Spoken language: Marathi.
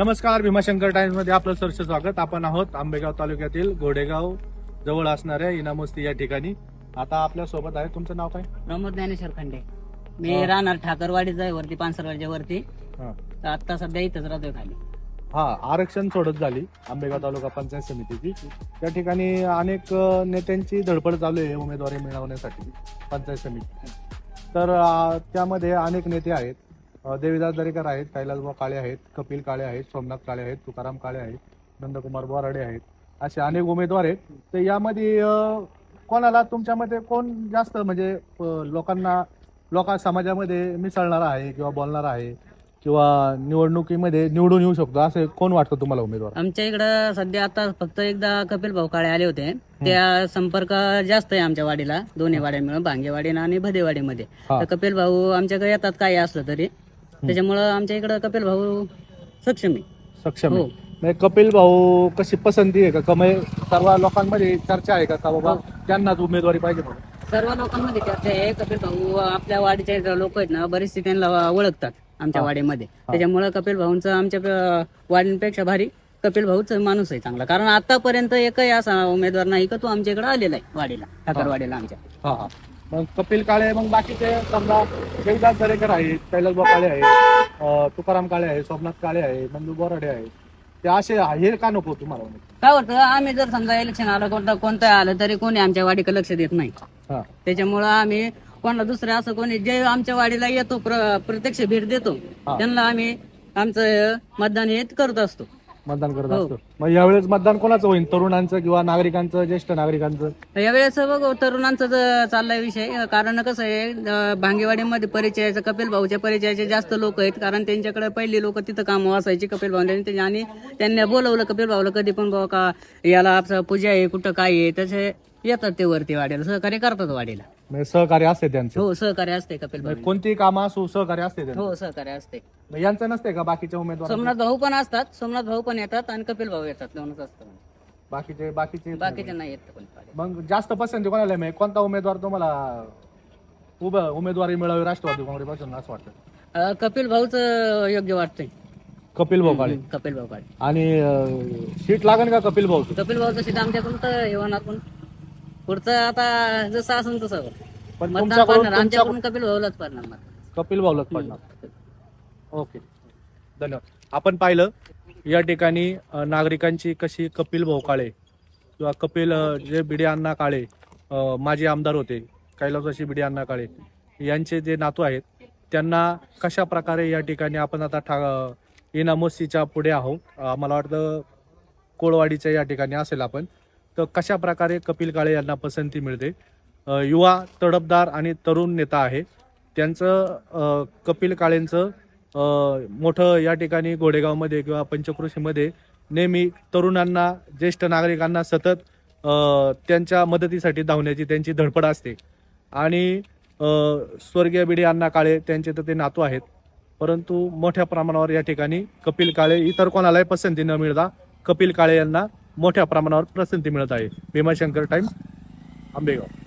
नमस्कार भीमाशंकर टाइम्समध्ये आपलं सरचं स्वागत. आपण आहोत आंबेगाव तालुक्यातील घोडेगाव जवळ असणाऱ्या इनामस्ती या ठिकाणी. आता आपल्यासोबत आहे. तुमचं नाव काय? प्रमोद ज्ञानेश्वर खंडे. मी हा. राहणार ठाकरवाडीचा आहे वरती पानसरवाडीच्या वरती. हा. तर आता सध्या इथंच राहतोय खाली. हा आरक्षण सोडत झाली आंबेगाव तालुका पंचायत समितीची. त्या ठिकाणी अनेक अ, नेत्यांची धडपड चालू आहे उमेदवारी मिळवण्यासाठी पंचायत समिती. तर अ, त्यामध्ये अनेक नेते आहेत. देवीदास दरेकर आहेत कैलासभाऊ काळे आहेत कपिल काळे आहेत सोमनाथ काळे आहेत तुकाराम काळे आहेत नंदकुमार बोराडे आहेत असे अनेक उमेदवार आहेत. तर यामध्ये कोणाला तुमच्या मते कोण जास्त म्हणजे लोकांना लोका समाजामध्ये मिसळणारा आहे किंवा बोलणारा आहे किंवा निवडणुकीमध्ये निवडून येऊ शकतो असं कोण वाटतं तुम्हाला उमेदवार? आमच्या इकडं सध्या आता फक्त एकदा कपिल भाऊ काळे आले होते. त्या संपर्क जास्त आहे आमच्या वाडीला दोन्ही वाड्या मिळून भांगेवाडी आणि भदेवाडीमध्ये. तर कपिल भाऊ आमच्याकडे येतात काही असलं तरी. त्याच्यामुळं आमच्या इकडं कपिल भाऊ सक्षम आहे. सक्षम आहे. हो. म्हणजे कपिल भाऊ कशी पसंती आहे का? का म्हणजे सर्व लोकांमध्ये चर्चा आहे का? का बाबा त्यांनाच उमेदवारी पाहिजे म्हणून? सर्व लोकांमध्ये चर्चा आहे. कपिल भाऊ आपल्या वाडीचे लोक आहेत ना बरेचसे त्यांना ओळखतात आमच्या हा. वाडीमध्ये. त्याच्यामुळे कपिल भाऊंचं आमच्या वाडींपेक्षा भारी कपिल भाऊच माणूस आहे चांगला. कारण आतापर्यंत एकही असा उमेदवार नाही का तो आमच्या इकडे आलेला आहे वाडीला ठाकरवाडीला आमच्या. हा हा. मग कपिल काळे मग बाकीचे समजा देवदास दरेकर आहेत कैलासबा काळे आहेत अं, तुकाराम काळे आहे सोमनाथ काळे आहे नंदू बोराडे आहे ते असे हे का नको तुम्हाला काय होतं आम्ही जर समजा इलेक्शन आलं कोणतं कोणतं आलं तरी कोणी आमच्या वाडीकडे लक्ष देत नाही. हा. त्याच्यामुळं आम्ही कोणाला दुसरं असं कोणी जे आमच्या वाडीला येतो प्र- प्रत्यक्ष भेट देतो. त्यांना आम्ही आमचं मतदान हे करत असतो. मतदान करत हो. असतो. मग यावेळेस मतदान कोणाचं होईल? तरुणांचं किंवा नागरिकांचं ज्येष्ठ नागरिकांचं? यावेळेस बघ तरुणांचा ज- चाललाय विषय. कारण कसं आहे अं, भांगेवाडीमध्ये परिचयाचं कपिल भाऊच्या परिचयाचे जास्त लोक आहेत. कारण त्यांच्याकडे पहिली लोक तिथं काम वाचायची कपिल भाऊ आणि त्यांनी बोलवलं कपिल भाऊला कधी पण बाबा का याला आपलं पूजा आहे कुठं काय आहे तसे येतात ते वरती वाडीला सहकार्य करतात वाडीला म्हणजे सहकार्य असते त्यांचं. हो सहकार्य असते कपिल भाऊ म्हणजे कोणतीही कामं असो सहकार्य असते त्यांचं. हो सहकार्य असते. मग यांचं नसते का बाकीच्या उमेदवार सोमनाथ भाऊ पण असतात सोमनाथ भाऊ पण येतात आणि कपिल भाऊ येतात दोनच असतं बाकीचे बाकीचे? बाकीचे नाही येत वाडीला. मग जास्त पसंती कोणाला आहे? म्हणजे कोणता उमेदवार तुम्हाला उभं उमेदवारी मिळावी राष्ट्रवादी काँग्रेसपासून असं वाटतं? अं, कपिल भाऊच योग्य वाटतंय. कपिल भाऊ काळे. कपिल भाऊ काळे. आणि अं, सीट लागेल का कपिल भाऊ कपिल भाऊचं सीट आमच्याकडून तर हे होणार पण. पुढचं आता जसं असेल तसं. पण मतदान तुमच्याकडून पडणार आमच्याकडून कपिल भाऊलाच पडणार. कपिल भाऊलाच पडणार. ओके. धन्यवाद. आपण पाहिलं या ठिकाणी अं, नागरिकांची कशी कपिल भाऊ काळे किंवा कपिल अं, जे बिडे अण्णा काळे अं, माजी आमदार होते कैलासाशी बिडे अण्णा काळे यांचे जे नातू आहेत त्यांना कशा प्रकारे या ठिकाणी आपण आता ठा इनामोसीच्या पुढे आहोत? अं, मला वाटतं कोळवाडीच्या या ठिकाणी असेल आपण. तर कशा प्रकारे कपिल काळे यांना पसंती मिळते? युवा तडपदार आणि तरुण नेता आहे. त्यांचं कपिल काळेंचं मोठं या ठिकाणी गोडेगावमध्ये किंवा पंचकृषीमध्ये नेहमी तरुणांना ज्येष्ठ नागरिकांना सतत त्यांच्या मदतीसाठी धावण्याची त्यांची धडपड असते. आणि स्वर्गीय बिडे अण्णा काळे त्यांचे तर ते नातू आहेत. परंतु मोठ्या प्रमाणावर या ठिकाणी कपिल काळे इतर कोणालाही पसंती न मिळता कपिल काळे यांना मोठ्या प्रमाणावर प्रसिद्धी मिळत आहे. भीमाशंकर टाइम्स आंबेगाव.